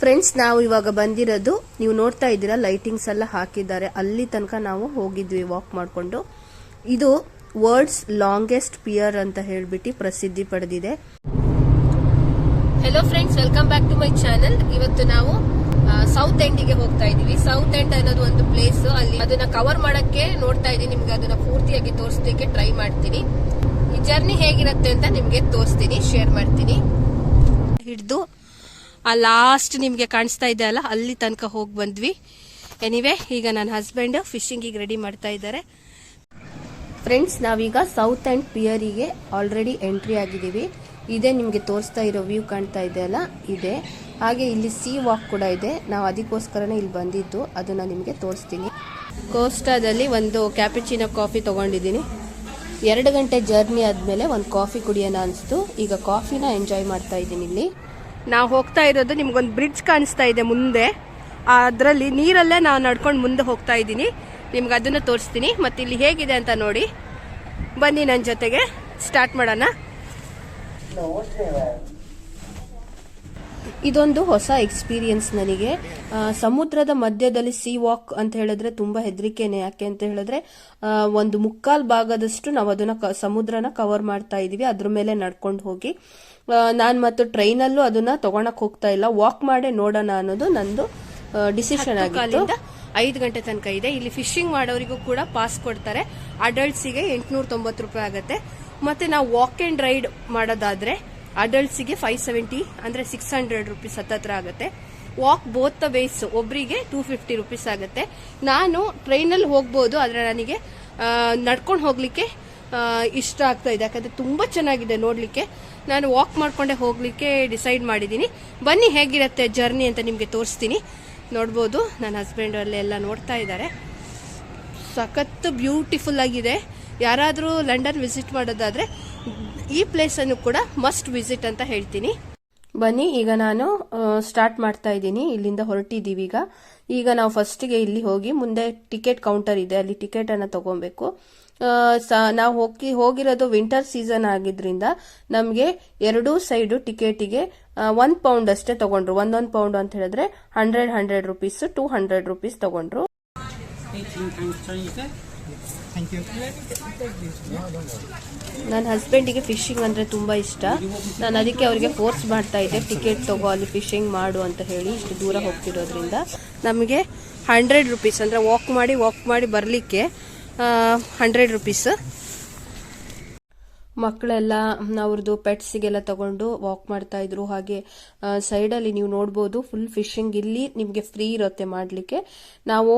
Friends ನಾವು ಇವಾಗ ಬಂದಿರೋದು, ನೀವು ನೋಡ್ತಾ ಇದ್ದೀರಾ ಲೈಟಿಂಗ್ಸ್ ಎಲ್ಲ ಹಾಕಿದ್ದಾರೆ. ಅಲ್ಲಿ ತನಕ ನಾವು ಹೋಗಿದ್ವಿ ವಾಕ್ ಮಾಡಿಕೊಂಡು. ಇದು ವರ್ಲ್ಡ್ಸ್ ಲಾಂಗೆಸ್ಟ್ ಪಿಯರ್ ಅಂತ ಹೇಳ್ಬಿಟ್ಟು ಪ್ರಸಿದ್ಧಿ ಪಡೆದಿದೆ. Hello friends welcome back to my channel ಇವತ್ತು ನಾವು ಸೌತ್ ಎಂಡಿಗೆ ಹೋಗ್ತಾ ಇದೀವಿ ಸೌತ್ ಎಂಡ್ ಅನ್ನೋದು ಒಂದು ಪ್ಲೇಸ್ ಅಲ್ಲಿ ಅದನ್ನ ಕವರ್ ಮಾಡಕ್ಕೆ ನೋಡ್ತಾ ಇದೀನಿ ನಿಮ್ಗೆ ಅದನ್ನ ಪೂರ್ತಿಯಾಗಿ ತೋರಿಸ್ಲಿಕ್ಕೆ ಟ್ರೈ ಮಾಡ್ತೀನಿ. ಈ ಜರ್ನಿ ಹೇಗಿರುತ್ತೆ ಅಂತ ನಿಮ್ಗೆ ತೋರಿಸ್ತೀನಿ ಶೇರ್ ಮಾಡ್ತೀನಿ. ಹಿಡಿದು ಆ ಲಾಸ್ಟ್ ನಿಮಗೆ ಕಾಣಿಸ್ತಾ ಇದೆ ಅಲ್ಲ, ಅಲ್ಲಿ ತನಕ ಹೋಗಿ ಬಂದ್ವಿ. ಎನಿವೆ ಈಗ ನನ್ನ ಹಸ್ಬೆಂಡ್ ಫಿಶಿಂಗಿಗೆ ರೆಡಿ ಮಾಡ್ತಾ ಇದ್ದಾರೆ. ಫ್ರೆಂಡ್ಸ್ ನಾವೀಗ ಸೌತ್ ಆ್ಯಂಡ್ ಪಿಯರಿಗೆ ಆಲ್ರೆಡಿ ಎಂಟ್ರಿ ಆಗಿದ್ದೀವಿ. ಇದೇ ನಿಮಗೆ ತೋರಿಸ್ತಾ ಇರೋ ವ್ಯೂ ಕಾಣ್ತಾ ಇದೆ ಅಲ್ಲ, ಇದೆ. ಹಾಗೆ ಇಲ್ಲಿ ಸಿ ವಾಕ್ ಕೂಡ ಇದೆ. ನಾವು ಅದಕ್ಕೋಸ್ಕರನೇ ಇಲ್ಲಿ ಬಂದಿದ್ದು, ಅದನ್ನು ನಿಮಗೆ ತೋರಿಸ್ತೀನಿ. ಕೋಸ್ಟಾದಲ್ಲಿ ಒಂದು ಕ್ಯಾಪಿಚಿನೋ ಕಾಫಿ ತೊಗೊಂಡಿದ್ದೀನಿ. ಎರಡು ಗಂಟೆ ಜರ್ನಿ ಆದಮೇಲೆ ಒಂದು ಕಾಫಿ ಕುಡಿಯೋಣ ಅನಿಸ್ತು. ಈಗ ಕಾಫಿನ ಎಂಜಾಯ್ ಮಾಡ್ತಾ ಇದ್ದೀನಿ ಇಲ್ಲಿ. ನಾವು ಹೋಗ್ತಾ ಇರೋದು ನಿಮ್ಗೊಂದು ಬ್ರಿಡ್ಜ್ ಕಾಣಿಸ್ತಾ ಇದೆ ಮುಂದೆ. ಅದರಲ್ಲಿ ನೀರಲ್ಲೇ ನಾವು ನಡ್ಕೊಂಡು ಮುಂದೆ ಹೋಗ್ತಾ ಇದ್ದೀನಿ. ನಿಮ್ಗೆ ಅದನ್ನು ತೋರಿಸ್ತೀನಿ. ಮತ್ತು ಇಲ್ಲಿ ಹೇಗಿದೆ ಅಂತ ನೋಡಿ. ಬನ್ನಿ ನನ್ನ ಜೊತೆಗೆ. ಸ್ಟಾರ್ಟ್ ಮಾಡೋಣ. ಇದೊಂದು ಹೊಸ ಎಕ್ಸ್ಪೀರಿಯನ್ಸ್ ನನಗೆ. ಸಮುದ್ರದ ಮಧ್ಯದಲ್ಲಿ ಸಿ ವಾಕ್ ಅಂತ ಹೇಳಿದ್ರೆ ತುಂಬಾ ಹೆದರಿಕೆನೆ. ಯಾಕೆ ಅಂತ ಹೇಳಿದ್ರೆ ಒಂದು ಮುಕ್ಕಾಲ್ ಭಾಗದಷ್ಟು ನಾವು ಅದನ್ನ ಸಮುದ್ರನ ಕವರ್ ಮಾಡ್ತಾ ಇದೀವಿ. ಅದ್ರ ಮೇಲೆ ನಡ್ಕೊಂಡು ಹೋಗಿ. ನಾನು ಮತ್ತು ಟ್ರೈನಲ್ಲೂ ಅದನ್ನ ತಗೊಳಕ್ ಹೋಗ್ತಾ ಇಲ್ಲ. ವಾಕ್ ಮಾಡೇ ನೋಡೋಣ ಅನ್ನೋದು ನಂದು ಡಿಸಿಷನ್ ಆಗಿತ್ತು. ಐದು ಗಂಟೆ ತನಕ ಇದೆ. ಇಲ್ಲಿ ಫಿಶಿಂಗ್ ಮಾಡೋರಿಗೂ ಕೂಡ ಪಾಸ್ ಕೊಡ್ತಾರೆ. ಅಡಲ್ಟ್ಸಿಗೆ ಎಂಟುನೂರ ತೊಂಬತ್ತು ರೂಪಾಯಿ ಆಗುತ್ತೆ. ಮತ್ತೆ ನಾವು ವಾಕ್ ಅಂಡ್ ರೈಡ್ ಮಾಡೋದಾದ್ರೆ ಅಡಲ್ಟ್ಸಿಗೆ ಫೈವ್ ಸೆವೆಂಟಿ ಅಂದ್ರೆ ಸಿಕ್ಸ್ ಹಂಡ್ರೆಡ್ ರುಪೀಸ್ ಹತ್ತತ್ರ ಆಗುತ್ತೆ. ವಾಕ್ ಬೋತ್ ದ ವೇಸ್ ಒಬ್ಬರಿಗೆ ಟೂ ಫಿಫ್ಟಿ ರುಪೀಸ್ ಆಗುತ್ತೆ. ನಾನು ಟ್ರೈನಲ್ಲಿ ಹೋಗ್ಬೋದು, ಆದರೆ ನನಗೆ ನಡ್ಕೊಂಡು ಹೋಗಲಿಕ್ಕೆ ಇಷ್ಟ ಆಗ್ತಾ ಇದೆ. ಯಾಕಂದ್ರೆ ತುಂಬಾ ಚೆನ್ನಾಗಿದೆ ನೋಡಲಿಕ್ಕೆ. ನಾನು ವಾಕ್ ಮಾಡ್ಕೊಂಡೆ ಹೋಗಲಿಕ್ಕೆ ಡಿಸೈಡ್ ಮಾಡಿದ್ದೀನಿ ಬನ್ನಿ, ಹೇಗಿರುತ್ತೆ ಜರ್ನಿ ಅಂತ ನಿಮಗೆ ತೋರಿಸ್ತೀನಿ. ನೋಡ್ಬೋದು, ನನ್ನ ಹಸ್ಬೆಂಡ್ ಎಲ್ಲ ನೋಡ್ತಾ ಇದ್ದಾರೆ. ಸಖತ್ತು ಬ್ಯೂಟಿಫುಲ್ ಆಗಿದೆ. ಯಾರಾದರೂ ಲಂಡನ್ ವಿಸಿಟ್ ಮಾಡೋದಾದ್ರೆ ಈ ಪ್ಲೇಸನ್ನು ಕೂಡ ಮಸ್ಟ್ ವಿಸಿಟ್ ಅಂತ ಹೇಳ್ತೀನಿ. ಬನ್ನಿ, ಈಗ ನಾನು ಸ್ಟಾರ್ಟ್ ಮಾಡ್ತಾ ಇದ್ದೀನಿ. ಇಲ್ಲಿಂದ ಹೊರಟಿದ್ದೀವಿ ಈಗ. ಈಗ ನಾವು ಫಸ್ಟಿಗೆ ಇಲ್ಲಿ ಹೋಗಿ, ಮುಂದೆ ಟಿಕೆಟ್ ಕೌಂಟರ್ ಇದೆ. ಅಲ್ಲಿ ಟಿಕೆಟ್ ಅನ್ನ ತಗೊಬೇಕು. ನಾವು ಹೋಗಿ, ಹೋಗಿರೋದು ವಿಂಟರ್ ಸೀಸನ್ ಆಗಿದ್ರಿಂದ ನಮಗೆ ಎರಡೂ ಸೈಡು ಟಿಕೆಟಿಗೆ ಒನ್ ಪೌಂಡ್ ಅಷ್ಟೇ ತಗೊಂಡ್ರು. ಒಂದೊಂದು ಪೌಂಡ್ ಅಂತ ಹೇಳಿದ್ರೆ hundred hundred rupees two hundred rupees ತಗೊಂಡ್ರು. ನನ್ನ ಹಸ್ಬೆಂಡಿಗೆ ಫಿಶಿಂಗ್ ಅಂದರೆ ತುಂಬ ಇಷ್ಟ. ನಾನು ಅದಕ್ಕೆ ಅವರಿಗೆ ಫೋರ್ಸ್ ಮಾಡ್ತಾ ಇದ್ದೆ ಟಿಕೆಟ್ ತಗೋ, ಅಲ್ಲಿ ಫಿಶಿಂಗ್ ಮಾಡು ಅಂತ ಹೇಳಿ ಇಷ್ಟು ದೂರ ಹೋಗ್ತಿರೋದ್ರಿಂದ. ನಮಗೆ ಹಂಡ್ರೆಡ್ ರುಪೀಸ್ ಅಂದರೆ ವಾಕ್ ಮಾಡಿ ವಾಕ್ ಮಾಡಿ ಬರಲಿಕ್ಕೆ ಹಂಡ್ರೆಡ್ ರುಪೀಸ್ ಮಕ್ಕಳೆಲ್ಲ ಅವ್ರದ್ದು ಪೆಟ್ಸಿಗೆಲ್ಲ ತಗೊಂಡು ವಾಕ್ ಮಾಡ್ತಾ ಇದ್ರು. ಹಾಗೆ ಸೈಡಲ್ಲಿ ನೀವು ನೋಡ್ಬೋದು ಫುಲ್ ಫಿಶಿಂಗ್ ಇಲ್ಲಿ ನಿಮಗೆ ಫ್ರೀ ಇರುತ್ತೆ ಮಾಡಲಿಕ್ಕೆ. ನಾವು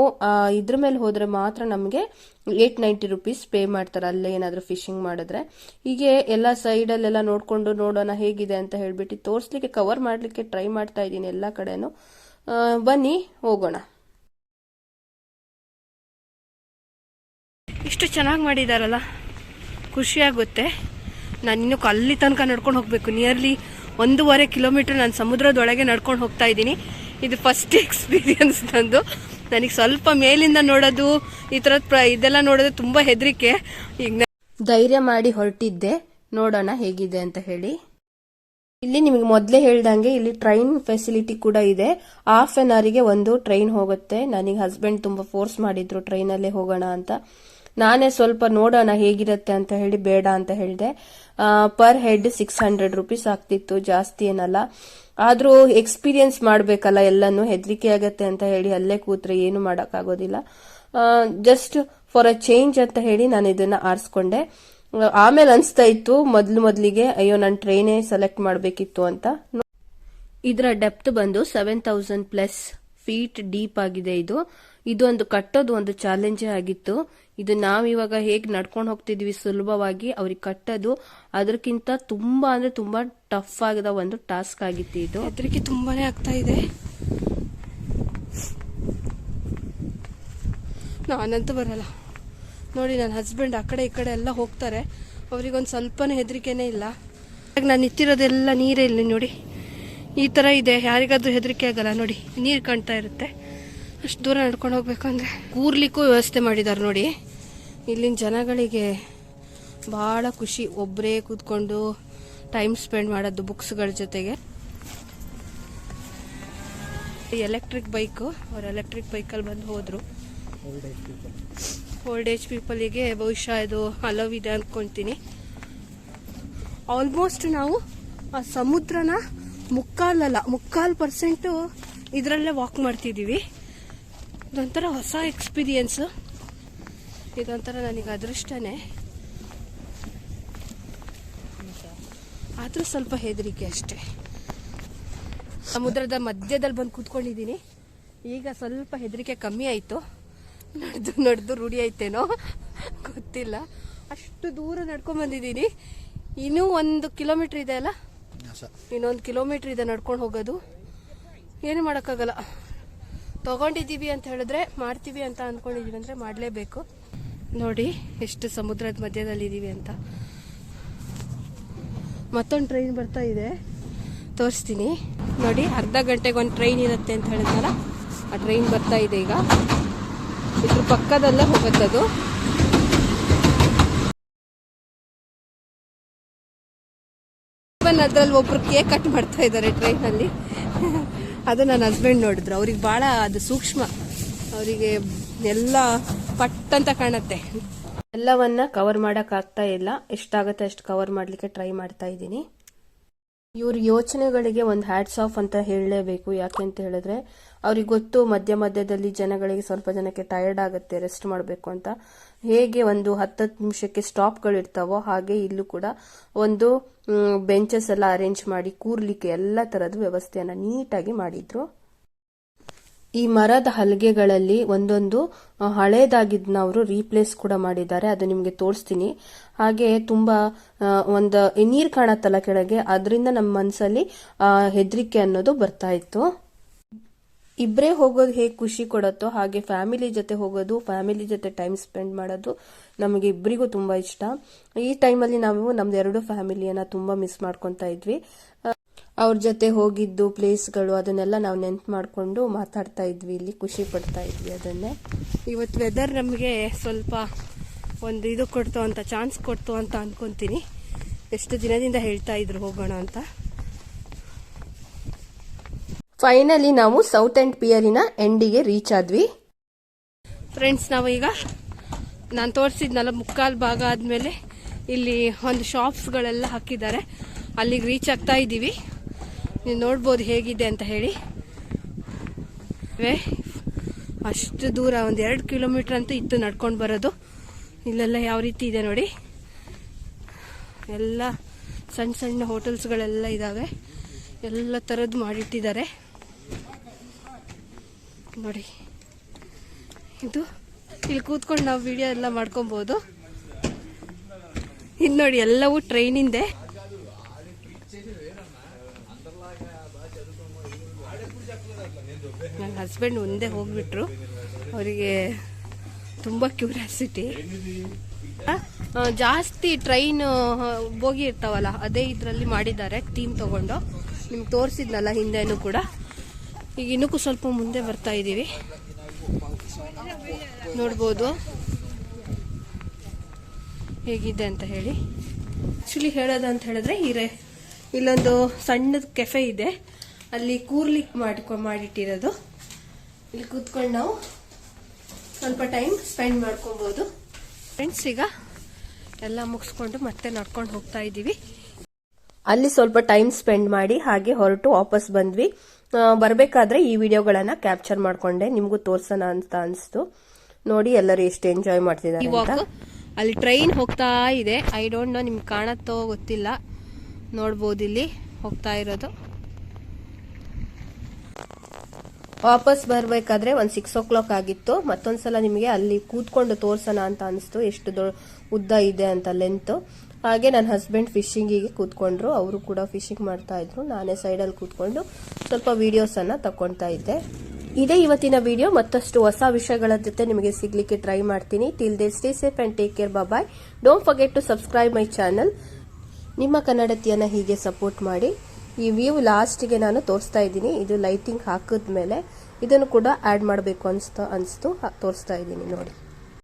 ಇದ್ರ ಮೇಲೆ ಹೋದ್ರೆ ಮಾತ್ರ ನಮಗೆ ಏಟ್ ನೈಂಟಿ ರುಪೀಸ್ ಪೇ ಮಾಡ್ತಾರೆ ಅಲ್ಲೇ ಏನಾದರೂ ಫಿಶಿಂಗ್ ಮಾಡಿದ್ರೆ. ಹೀಗೆ ಎಲ್ಲ ಸೈಡಲ್ಲೆಲ್ಲ ನೋಡ್ಕೊಂಡು ನೋಡೋಣ ಹೇಗಿದೆ ಅಂತ ಹೇಳ್ಬಿಟ್ಟು ತೋರಿಸ್ಲಿಕ್ಕೆ ಕವರ್ ಮಾಡಲಿಕ್ಕೆ ಟ್ರೈ ಮಾಡ್ತಾ ಇದ್ದೀನಿ ಎಲ್ಲ ಕಡೆನೂ. ಬನ್ನಿ, ಹೋಗೋಣ. ಇಷ್ಟು ಚೆನ್ನಾಗಿ ಮಾಡಿದಾರಲ್ಲ. ಖುಷಿ ಆಗುತ್ತೆ ನಾನು ಇನ್ನು ಅಲ್ಲಿ ತನಕ ನಡ್ಕೊಂಡು ಹೋಗಬೇಕು. ನಿಯರ್ಲಿ ಒಂದೂವರೆ ಕಿಲೋಮೀಟರ್ ನಾನು ಸಮುದ್ರದೊಳಗೆ ನಡ್ಕೊಂಡು ಹೋಗ್ತಾ ಇದ್ದೀನಿ. ಇದು ಫಸ್ಟ್ ಎಕ್ಸ್ಪೀರಿಯನ್ಸ್ ನಂದು. ನನಗೆ ಸ್ವಲ್ಪ ಮೇಲಿಂದ ನೋಡೋದು, ಈ ಥರದ ಇದೆಲ್ಲ ನೋಡೋದು ತುಂಬ ಹೆದರಿಕೆ. ಈಗ ಧೈರ್ಯ ಮಾಡಿ ಹೊರಟಿದ್ದೆ. ನೋಡೋಣ ಹೇಗಿದೆ ಅಂತ ಹೇಳಿ. ಇಲ್ಲಿ ನಿಮಗೆ ಮೊದಲೇ ಹೇಳ್ದಂಗೆ ಇಲ್ಲಿ ಟ್ರೈನ್ ಫೆಸಿಲಿಟಿ ಕೂಡ ಇದೆ. ಹಾಫ್ ಆನ್ ಅವರಿಗೆ ಒಂದು ಟ್ರೈನ್ ಹೋಗುತ್ತೆ. ನನಗೆ ಹಸ್ಬೆಂಡ್ ತುಂಬಾ ಫೋರ್ಸ್ ಮಾಡಿದ್ರು ಟ್ರೈನಲ್ಲೇ ಹೋಗೋಣ ಅಂತ. ನಾನೇ ಸ್ವಲ್ಪ ನೋಡೋಣ ಹೇಗಿರುತ್ತೆ ಅಂತ ಹೇಳಿ ಬೇಡ ಅಂತ ಹೇಳಿದೆ. Per head six hundred rupees ಆಗ್ತಿತ್ತು, ಜಾಸ್ತಿ ಏನಲ್ಲ. ಆದ್ರೂ ಎಕ್ಸ್ಪೀರಿಯನ್ಸ್ ಮಾಡಬೇಕಲ್ಲ ಎಲ್ಲಾನು, ಹೆದರಿಕೆ ಆಗತ್ತೆ ಅಂತ ಹೇಳಿ ಅಲ್ಲೇ ಕೂತ್ರೆ ಏನು ಮಾಡೋಕ್ಕಾಗೋದಿಲ್ಲ. ಜಸ್ಟ್ ಫಾರ್ ಅ ಚೇಂಜ್ ಅಂತ ಹೇಳಿ ನಾನು ಇದನ್ನ ಆರಿಸ್ಕೊಂಡೆ. ಆಮೇಲೆ ಅನಿಸ್ತಾ ಇತ್ತು, ಮೊದ್ಲು ಮೊದ್ಲಿಗೆ, ಅಯ್ಯೋ, ನಾನು ಟ್ರೈನೇ ಸೆಲೆಕ್ಟ್ ಮಾಡಬೇಕಿತ್ತು ಅಂತ. ಇದರ ಡೆಪ್ತ್ ಬಂದು seven thousand plus feet deep ಆಗಿದೆ ಇದು. ಇದು ಒಂದು ಕಟ್ಟೋದು ಒಂದು ಚಾಲೆಂಜೇ ಆಗಿತ್ತು. ಇದು ನಾವಿವಾಗ ಹೇಗೆ ನಡ್ಕೊಂಡು ಹೋಗ್ತಿದ್ವಿ ಸುಲಭವಾಗಿ ಅವ್ರಿಗೆ ಕಟ್ಟೋದು ಅದಕ್ಕಿಂತ ತುಂಬಾ ಅಂದ್ರೆ ತುಂಬಾ ಟಫ್ ಆಗದ ಒಂದು ಟಾಸ್ಕ್ ಆಗಿತ್ತು ಇದು. ಅದಕ್ಕೆ ತುಂಬಾನೇ ಆಗ್ತಾ ಇದೆ. ನಾನಂತೂ ಬರಲ್ಲ. ನೋಡಿ ನನ್ನ ಹಸ್ಬೆಂಡ್ ಆ ಕಡೆ ಈ ಕಡೆ ಎಲ್ಲ ಹೋಗ್ತಾರೆ. ಅವ್ರಿಗೊಂದು ಸ್ವಲ್ಪನೇ ಹೆದರಿಕೆನೇ ಇಲ್ಲ. ನಾನು ನಿಂತಿರೋದೆಲ್ಲ ನೀರೇ ಇಲ್ಲಿ ನೋಡಿ. ಈ ಥರ ಇದೆ. ಯಾರಿಗಾದ್ರೂ ಹೆದರಿಕೆ ಆಗಲ್ಲ ನೋಡಿ. ನೀರು ಕಾಣ್ತಾ ಇರುತ್ತೆ. ಅಷ್ಟು ದೂರ ನಡ್ಕೊಂಡು ಹೋಗ್ಬೇಕು ಅಂದರೆ ಕೂರ್ಲಿಕ್ಕೂ ವ್ಯವಸ್ಥೆ ಮಾಡಿದ್ದಾರೆ ನೋಡಿ. ಇಲ್ಲಿನ ಜನಗಳಿಗೆ ಭಾಳ ಖುಷಿ. ಒಬ್ಬರೇ ಕೂತ್ಕೊಂಡು ಟೈಮ್ ಸ್ಪೆಂಡ್ ಮಾಡೋದು ಬುಕ್ಸ್ಗಳ ಜೊತೆಗೆ. ಎಲೆಕ್ಟ್ರಿಕ್ ಬೈಕು ಅವ್ರು ಎಲೆಕ್ಟ್ರಿಕ್ ಬೈಕಲ್ಲಿ ಬಂದು ಹೋದರು. ಓಲ್ಡ್ ಏಜ್ ಪೀಪಲಿಗೆ ಬಹುಶಃ ಇದು ಅಲವ್ ಇದೆ ಅನ್ಕೊಂತೀನಿ. ಆಲ್ಮೋಸ್ಟ್ ನಾವು ಆ ಸಮುದ್ರನ ಮುಕ್ಕಾಲಲ್ಲ ಮುಕ್ಕಾಲು ಪರ್ಸೆಂಟು ಇದರಲ್ಲೇ ವಾಕ್ ಮಾಡ್ತಿದ್ದೀವಿ ಇದೊಂಥರ ಹೊಸ ಎಕ್ಸ್ಪೀರಿಯೆನ್ಸು ಇದೊಂಥರ ನನಗೆ ಅದೃಷ್ಟನೇ. ಆದರೂ ಸ್ವಲ್ಪ ಹೆದರಿಕೆ ಅಷ್ಟೇ. ಸಮುದ್ರದ ಮಧ್ಯದಲ್ಲಿ ಬಂದು ಕೂತ್ಕೊಂಡಿದ್ದೀನಿ. ಈಗ ಸ್ವಲ್ಪ ಹೆದರಿಕೆ ಕಮ್ಮಿ ಆಯಿತು. ನಡೆದು ನಡೆದು ರೂಢಿ ಆಯ್ತೇನೋ? ಗೊತ್ತಿಲ್ಲ. ಅಷ್ಟು ದೂರ ನಡ್ಕೊಂಬಂದಿದ್ದೀನಿ ಇನ್ನೂ ಒಂದು ಕಿಲೋಮೀಟ್ರ್ ಇದೆ ಅಲ್ಲ? ಇನ್ನೊಂದು ಕಿಲೋಮೀಟ್ರ್ ಇದೆ ನಡ್ಕೊಂಡು ಹೋಗೋದು. ಏನು ಮಾಡೋಕ್ಕಾಗಲ್ಲ. ತಗೊಂಡಿದ್ದೀವಿ ಅಂತ ಹೇಳಿದ್ರೆ ಮಾಡ್ತೀವಿ ಅಂತ ಅಂದ್ಕೊಂಡಿದ್ದೀವಿ ಅಂದರೆ ಮಾಡಲೇಬೇಕು. ನೋಡಿ, ಎಷ್ಟು ಸಮುದ್ರದ ಮಧ್ಯದಲ್ಲಿದ್ದೀವಿ ಅಂತ. ಮತ್ತೊಂದು ಟ್ರೈನ್ ಬರ್ತಾ ಇದೆ. ತೋರಿಸ್ತೀನಿ. ನೋಡಿ, ಅರ್ಧ ಗಂಟೆಗೆ ಒಂದು ಟ್ರೈನ್ ಇರುತ್ತೆ ಅಂತ ಹೇಳಿದ್ನಲ್ಲ? ಆ ಟ್ರೈನ್ ಬರ್ತಾ ಇದೆ ಈಗ. ಇದ್ರ ಪಕ್ಕದಲ್ಲೇ ಹೋಗುತ್ತದು. ಅದ್ರಲ್ಲಿ ಒಬ್ರು ಕೇಕ್ ಕಟ್ ಮಾಡ್ತಾ ಇದ್ದಾರೆ ಟ್ರೈನಲ್ಲಿ ಅದು ನನ್ನ ಹಸ್ಬೆಂಡ್ ನೋಡಿದ್ರು. ಅವ್ರಿಗೆ ಬಹಳ ಅದು ಸೂಕ್ಷ್ಮ. ಅವರಿಗೆ ಎಲ್ಲ ಪಟ್ ಅಂತ ಕಾಣತ್ತೆ. ಎಲ್ಲವನ್ನ ಕವರ್ ಮಾಡಕ್ ಆಗ್ತಾ ಇಲ್ಲ. ಎಷ್ಟಾಗತ್ತೆ ಅಷ್ಟು ಕವರ್ ಮಾಡ್ಲಿಕ್ಕೆ ಟ್ರೈ ಮಾಡ್ತಾ ಇದ್ದೀನಿ. ಇವ್ರ ಯೋಚನೆಗಳಿಗೆ ಒಂದು ಹ್ಯಾಟ್ಸ್ ಆಫ್ ಅಂತ ಹೇಳಲೇಬೇಕು. ಯಾಕೆ ಅಂತ ಹೇಳಿದ್ರೆ, ಅವ್ರಿಗೆ ಗೊತ್ತು ಮಧ್ಯ ಮಧ್ಯದಲ್ಲಿ ಜನಗಳಿಗೆ ಸ್ವಲ್ಪ ಜನಕ್ಕೆ ಟಯರ್ಡ್ ಆಗುತ್ತೆ ರೆಸ್ಟ್ ಮಾಡಬೇಕು ಅಂತ. ಹೇಗೆ ಒಂದು ಹತ್ತತ್ತು ನಿಮಿಷಕ್ಕೆ ಸ್ಟಾಪ್ಗಳು ಇರ್ತಾವೋ ಹಾಗೆ ಇಲ್ಲೂ ಕೂಡ ಒಂದು ಬೆಂಚಸ್ ಎಲ್ಲ ಅರೇಂಜ್ ಮಾಡಿ, ಕೂರ್ಲಿಕ್ಕೆ ಎಲ್ಲ ಥರದ ವ್ಯವಸ್ಥೆಯನ್ನು ನೀಟಾಗಿ ಮಾಡಿದ್ರು. ಈ ಮರದ ಹಲಗೆಗಳಲ್ಲಿ ಒಂದೊಂದು ಹಳೇದಾಗಿದ್ನ ಅವರು ರೀಪ್ಲೇಸ್ ಕೂಡ ಮಾಡಿದ್ದಾರೆ. ಅದು ನಿಮಗೆ ತೋರಿಸ್ತೀನಿ. ಹಾಗೆ ತುಂಬಾ ಒಂದು ನೀರು ಕಾಣತ್ತಲ್ಲ ಕೆಳಗೆ? ಅದರಿಂದ ನಮ್ಮ ಮನಸ್ಸಲ್ಲಿ ಹೆದರಿಕೆ ಅನ್ನೋದು ಬರ್ತಾ ಇತ್ತು. ಇಬ್ಬರೇ ಹೋಗೋದು ಹೇಗೆ ಖುಷಿ ಕೊಡುತ್ತೋ, ಹಾಗೆ ಫ್ಯಾಮಿಲಿ ಜೊತೆ ಹೋಗೋದು, ಫ್ಯಾಮಿಲಿ ಜೊತೆ ಟೈಮ್ ಸ್ಪೆಂಡ್ ಮಾಡೋದು ನಮಗೆ ಇಬ್ಬರಿಗೂ ತುಂಬ ಇಷ್ಟ. ಈ ಟೈಮಲ್ಲಿ ನಾವು ನಮ್ದು ಎರಡು ಫ್ಯಾಮಿಲಿಯನ್ನ ತುಂಬ ಮಿಸ್ ಮಾಡ್ಕೊತಾ ಇದ್ವಿ. ಅವ್ರ ಜೊತೆ ಹೋಗಿದ್ದು ಪ್ಲೇಸ್ಗಳು ಅದನ್ನೆಲ್ಲ ನಾವು ನೆನ್ಪು ಮಾಡಿಕೊಂಡು ಮಾತಾಡ್ತಾ ಇದ್ವಿ ಇಲ್ಲಿ ಖುಷಿ ಪಡ್ತಾ ಇದ್ವಿ ಅದನ್ನೇ. ಇವತ್ತು ವೆದರ್ ನಮಗೆ ಸ್ವಲ್ಪ ಒಂದು ಇದು ಕೊಡ್ತು ಅಂತ ಚಾನ್ಸ್ ಕೊಡ್ತು ಅಂತ ಅನ್ಕೊಂತೀನಿ. ಎಷ್ಟು ದಿನದಿಂದ ಹೇಳ್ತಾ ಇದ್ರು ಹೋಗೋಣ ಅಂತ. ಫೈನಲಿ ನಾವು ಸೌತ್ ಆ್ಯಂಡ್ ಪಿಯರಿನ ಎಂಡಿಗೆ ರೀಚ್ ಆದ್ವಿ. ಫ್ರೆಂಡ್ಸ್ ನಾವು ಈಗ ನಾನು ತೋರಿಸಿದ್ನಲ್ಲ ಮುಕ್ಕಾಲು ಭಾಗ ಆದಮೇಲೆ ಇಲ್ಲಿ ಒಂದು ಶಾಪ್ಸ್ಗಳೆಲ್ಲ ಹಾಕಿದ್ದಾರೆ. ಅಲ್ಲಿಗೆ ರೀಚ್ ಆಗ್ತಾ ಇದ್ದೀವಿ ನೀವು ನೋಡ್ಬೋದು ಹೇಗಿದೆ ಅಂತ ಹೇಳಿ. ವೇ ಅಷ್ಟು ದೂರ ಒಂದು ಎರಡು ಕಿಲೋಮೀಟ್ರ್ ಅಂತೂ ಇತ್ತು ನಡ್ಕೊಂಡು ಬರೋದು. ಇಲ್ಲೆಲ್ಲ ಯಾವ ರೀತಿ ಇದೆ ನೋಡಿ. ಎಲ್ಲ ಸಣ್ಣ ಸಣ್ಣ ಹೋಟೆಲ್ಸ್ಗಳೆಲ್ಲ ಇದ್ದಾವೆ ಎಲ್ಲ ಥರದ್ದು ಮಾಡಿಟ್ಟಿದ್ದಾರೆ. ನೋಡಿ. ಇದು, ಇಲ್ಲಿ ಕೂತ್ಕೊಂಡು ನಾವು ವಿಡಿಯೋ ಎಲ್ಲ ಮಾಡ್ಕೊಬೋದು. ಇದು ನೋಡಿ, ಎಲ್ಲವೂ ಟ್ರೈನಿಂದೆ ನನ್ನ ಹಸ್ಬೆಂಡ್ ಒಂದೇ ಹೋಗ್ಬಿಟ್ರು. ಅವರಿಗೆ ತುಂಬ ಕ್ಯೂರಿಯಾಸಿಟಿ ಜಾಸ್ತಿ ಟ್ರೈನ್ ಬೋಗಿ ಇರ್ತಾವಲ್ಲ, ಅದೇ ಇದರಲ್ಲಿ ಮಾಡಿದ್ದಾರೆ ಟೀಮ್ ತಗೊಂಡು. ನಿಮ್ಗೆ ತೋರಿಸಿದ್ನಲ್ಲ ಹಿಂದೆನೂ ಕೂಡ. ಈಗ ಇನ್ನಕ್ಕೂ ಸ್ವಲ್ಪ ಮುಂದೆ ಬರ್ತಾ ಇದ್ದೀವಿ ನೋಡ್ಬೋದು. ಹೇಗಿದೆ ಅಂತ ಹೇಳಿ. ಆ್ಯಕ್ಚುಲಿ ಹೇಳೋದು ಅಂತ ಹೇಳಿದ್ರೆ, ಇರೇ, ಇಲ್ಲೊಂದು ಸಣ್ಣದ ಕೆಫೆ ಇದೆ. ಅಲ್ಲಿ ಕೂರ್ಲಿಕ್ಕೆ ಮಾಡ್ಕೊ ಮಾಡಿಟ್ಟಿರೋದು. ಇಲ್ಲಿ ಕೂತ್ಕೊಂಡು ನಾವು ಸ್ವಲ್ಪ ಟೈಮ್ ಸ್ಪೆಂಡ್ ಮಾಡ್ಕೊಬೋದು. ಫ್ರೆಂಡ್ಸ್ ಈಗ ಎಲ್ಲ ಮುಗಿಸ್ಕೊಂಡು ಮತ್ತೆ ನಡ್ಕೊಂಡು ಹೋಗ್ತಾ ಇದ್ದೀವಿ. ಅಲ್ಲಿ ಸ್ವಲ್ಪ ಟೈಮ್ ಸ್ಪೆಂಡ್ ಮಾಡಿ ಹಾಗೆ ಹೊರಟು ವಾಪಸ್ ಬಂದ್ವಿ. ಬರಬೇಕಾದ್ರೆ ಈ ವಿಡಿಯೋಗಳನ್ನ ಕ್ಯಾಪ್ಚರ್ ಮಾಡ್ಕೊಂಡೆ. ನಿಮಗೂ ತೋರ್ಸೋಣ ಅಂತ ಅನಿಸ್ತು. ನೋಡಿ ಎಲ್ಲರೂ ಎಷ್ಟು ಎಂಜಾಯ್ ಮಾಡ್ತಿದ್ದಾರೆ. ಅಲ್ಲಿ ಟ್ರೈನ್ ಹೋಗ್ತಾ ಇದೆ. ಐ ಡೋಂಟ್ ನೋ ನಿಮ್ಗೆ ಕಾಣತ್ತೋ ಗೊತ್ತಿಲ್ಲ. ನೋಡ್ಬೋದು ಇಲ್ಲಿ ಹೋಗ್ತಾ ಇರೋದು. ವಾಪಸ್ ಬರಬೇಕಾದ್ರೆ ಒಂದು ಸಿಕ್ಸ್ ಓ ಕ್ಲಾಕ್ ಆಗಿತ್ತು. ಮತ್ತೊಂದ್ಸಲ ನಿಮಗೆ ಅಲ್ಲಿ ಕೂತ್ಕೊಂಡು ತೋರ್ಸೋಣ ಅಂತ ಅನಿಸ್ತು. ಎಷ್ಟು ದೊ, ಉದ್ದ ಇದೆ ಅಂತ ಲೆಂತ್ ಹಾಗೆ ನನ್ನ ಹಸ್ಬೆಂಡ್ ಫಿಶಿಂಗಿಗೆ ಕೂತ್ಕೊಂಡ್ರು. ಅವರು ಕೂಡ ಫಿಶಿಂಗ್ ಮಾಡ್ತಾ ಇದ್ರು. ನಾನೇ ಸೈಡಲ್ಲಿ ಕೂತ್ಕೊಂಡು ಸ್ವಲ್ಪ ವೀಡಿಯೋಸನ್ನು ತಗೊಳ್ತಾ ಇದ್ದೆ. ಇದೇ ಇವತ್ತಿನ ವಿಡಿಯೋ ಮತ್ತಷ್ಟು ಹೊಸ ವಿಷಯಗಳ ಜೊತೆ ನಿಮಗೆ ಸಿಗ್ಲಿಕ್ಕೆ ಟ್ರೈ ಮಾಡ್ತೀನಿ. Till they stay safe and take care bye don't forget to subscribe my channel ನಿಮ್ಮ ಕನ್ನಡತಿಯನ್ನು ಹೀಗೆ ಸಪೋರ್ಟ್ ಮಾಡಿ. ಈ ವ್ಯೂ ಲಾಸ್ಟಿಗೆ ನಾನು ತೋರಿಸ್ತಾ ಇದ್ದೀನಿ. ಇದು ಲೈಟಿಂಗ್ ಹಾಕಿದ್ಮೇಲೆ ಇದನ್ನು ಕೂಡ ಆ್ಯಡ್ ಮಾಡಬೇಕು ಅನಿಸ್ತು ಅನಿಸ್ತು. ತೋರಿಸ್ತಾ ಇದ್ದೀನಿ ನೋಡಿ.